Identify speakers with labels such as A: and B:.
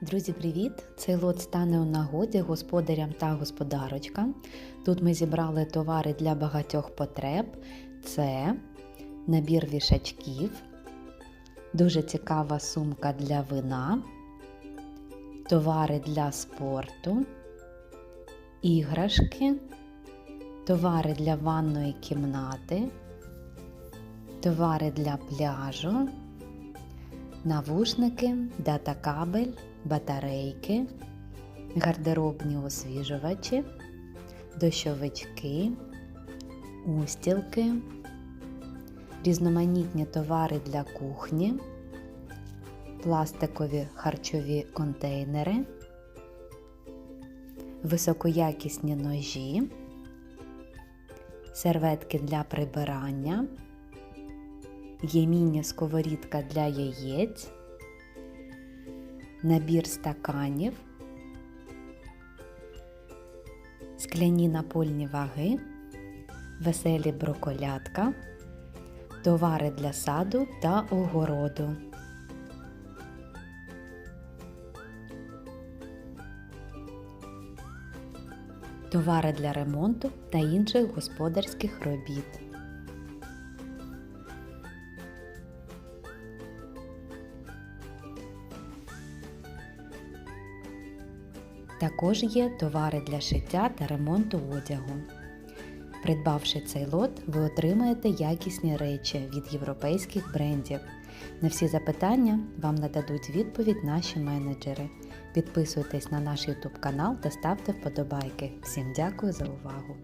A: Друзі, привіт! Цей лот стане у нагоді господарям та господарочкам. Тут ми зібрали товари для багатьох потреб. Це набір вішачків, дуже цікава сумка для вина, товари для спорту, іграшки, товари для ванної кімнати, товари для пляжу навушники, датакабель, батарейки, гардеробні освіжувачі, дощовички, устілки, різноманітні товари для кухні, пластикові харчові контейнери, високоякісні ножі, серветки для прибирання є міні-сковорідка для яєць, набір стаканів, скляні напольні ваги, веселі броколятка, товари для саду та огороду. Товари для ремонту та інших господарських робіт. Також є товари для шиття та ремонту одягу. Придбавши цей лот, ви отримаєте якісні речі від європейських брендів. На всі запитання вам нададуть відповідь наші менеджери. Підписуйтесь на наш YouTube канал та ставте вподобайки. Всім дякую за увагу!